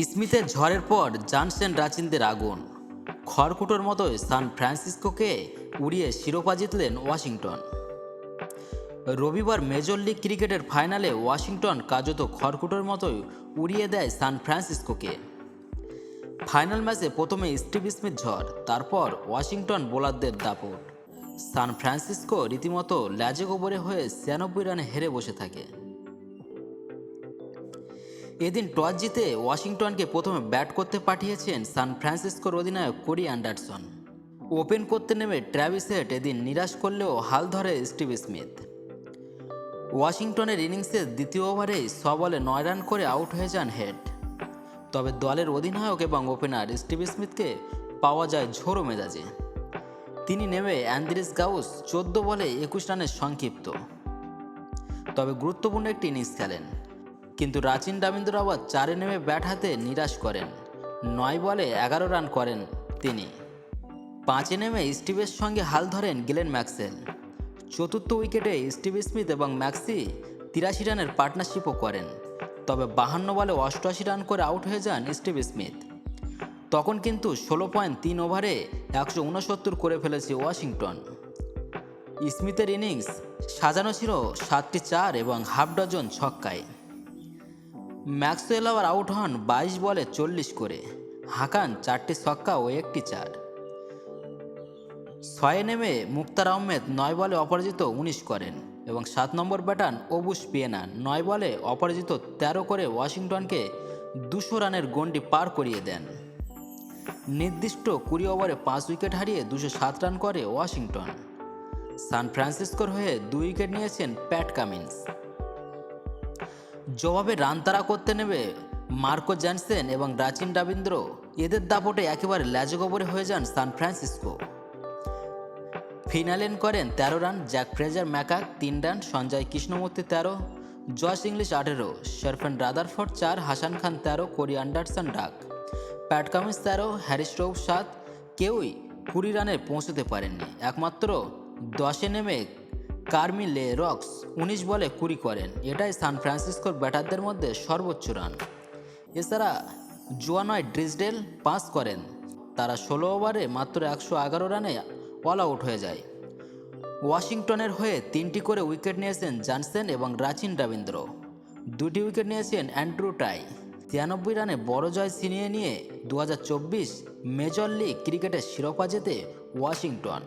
স্মিথের ঝড়ের পর জানসেন রাচিনদের আগুন। খড়কুটোর মতোই সান ফ্রান্সিসকোকে উড়িয়ে শিরোপা জিতলেন ওয়াশিংটন। রবিবার মেজর লিগ ক্রিকেটের ফাইনালে ওয়াশিংটন কার্যত খড়কুটোর মতোই উড়িয়ে দেয় সান ফ্রান্সিসকোকে। ফাইনাল ম্যাচে প্রথমে স্টিভ স্মিথ ঝড়, তারপর ওয়াশিংটন বোলারদের দাপট। সান ফ্রান্সিসকো রীতিমতো ল্যাজে গোবরে হয়ে ছিয়ানব্বই রানে হেরে বসে থাকে। এদিন টস জিতে ওয়াশিংটনকে প্রথমে ব্যাট করতে পাঠিয়েছেন সান ফ্রান্সিসকোর অধিনায়ক কোরি অ্যান্ডারসন। ওপেন করতে নেমে ট্র্যাভিস হেড এদিন নিরাশ করলেও হাল ধরে স্টিভ স্মিথ। ওয়াশিংটনের ইনিংসের দ্বিতীয় ওভারেই ছ বলে নয় রান করে আউট হয়ে যান হেড। তবে দলের অধিনায়ক এবং ওপেনার স্টিভ স্মিথকে পাওয়া যায় ঝোড়ো মেজাজে। তিনি নেমে অ্যান্দ্রিস গাউস চোদ্দ বলে একুশ রানের সংক্ষিপ্ত। তবে গুরুত্বপূর্ণ একটি ইনিংস খেলেন। কিন্তু রাচিন রাবীন্দ্র আবার চারে নেমে ব্যাট হাতে নিরাশ করেন। নয় বলে এগারো রান করেন তিনি। পাঁচে নেমে স্টিভের সঙ্গে হাল ধরেন গিলেন ম্যাক্সেল। চতুর্থ উইকেটে স্টিভ স্মিথ এবং ম্যাক্সি তিরাশি রানের পার্টনারশিপও করেন। তবে বাহান্ন বলে অষ্টআশি রান করে আউট হয়ে যান স্টিভ স্মিথ। তখন কিন্তু ষোলো পয়েন্ট তিন ওভারে একশো উনসত্তর করে ফেলেছে ওয়াশিংটন। স্মিথের ইনিংস সাজানো ছিল সাতটি চার এবং হাফ ডজন ছক্কায়। ম্যাক্সওয়েল আবার আউট হন বাইশ বলে চল্লিশ করে। হাকান চারটি ছক্কা ও একটি চার। ছয়ে নেমে মুক্তার আহমেদ নয় বলে অপরাজিত উনিশ করেন এবং সাত নম্বর ব্যাটান অবুস পিয়েনা নয় বলে অপরাজিত তেরো করে ওয়াশিংটনকে দুশো রানের গন্ডি পার করিয়ে দেন। নির্দিষ্ট কুড়ি ওভারে পাঁচ উইকেট হারিয়ে দুশো সাত রান করে ওয়াশিংটন। সান ফ্রান্সিসকোর হয়ে দুই উইকেট নিয়েছেন প্যাট কামিন্স। জবাবে রান তারা করতে নেবে। মার্কো জ্যানসেন এবং রাচিন রাবীন্দ্র এদের দাপটে একেবারে ল্যাজগোবরে হয়ে যান সান ফ্রান্সিসকো। ফিনালেন করেন তেরো রান, জ্যাক ফ্রেজার ম্যাকাক তিন রান, সঞ্জয় কৃষ্ণমূর্তি তেরো, জশ ইংলিশ আঠেরো, শারফেন রাদারফোর্ড চার, হাসান খান তেরো, Corey Anderson duck. Pat Cummins তেরো, হ্যারিস স্টোভ সাত, কেউই কুড়ি রানে পৌঁছতে পারেননি। একমাত্র দশে নেমে কার্মিলে রক্স উনিশ বলে কুড়ি করেন। এটাই সান ফ্রান্সিসকোর ব্যাটারদের মধ্যে সর্বোচ্চ রান। এছাড়া জোয়ানয় ড্রিসডেল পাস করেন। তারা ষোলো ওভারে মাত্র একশো এগারো রানে অল আউট হয়ে যায়। ওয়াশিংটনের হয়ে তিনটি করে উইকেট নিয়েছেন জানসেন এবং রাচিন রবীন্দ্র। দুটি উইকেট নিয়েছেন অ্যান্ড্রু টাই। তিয়ানব্বই রানে বড় জয় ছিনিয়ে নিয়ে দু হাজার চব্বিশ মেজর লিগ ক্রিকেটের শিরোপা জেতে ওয়াশিংটন।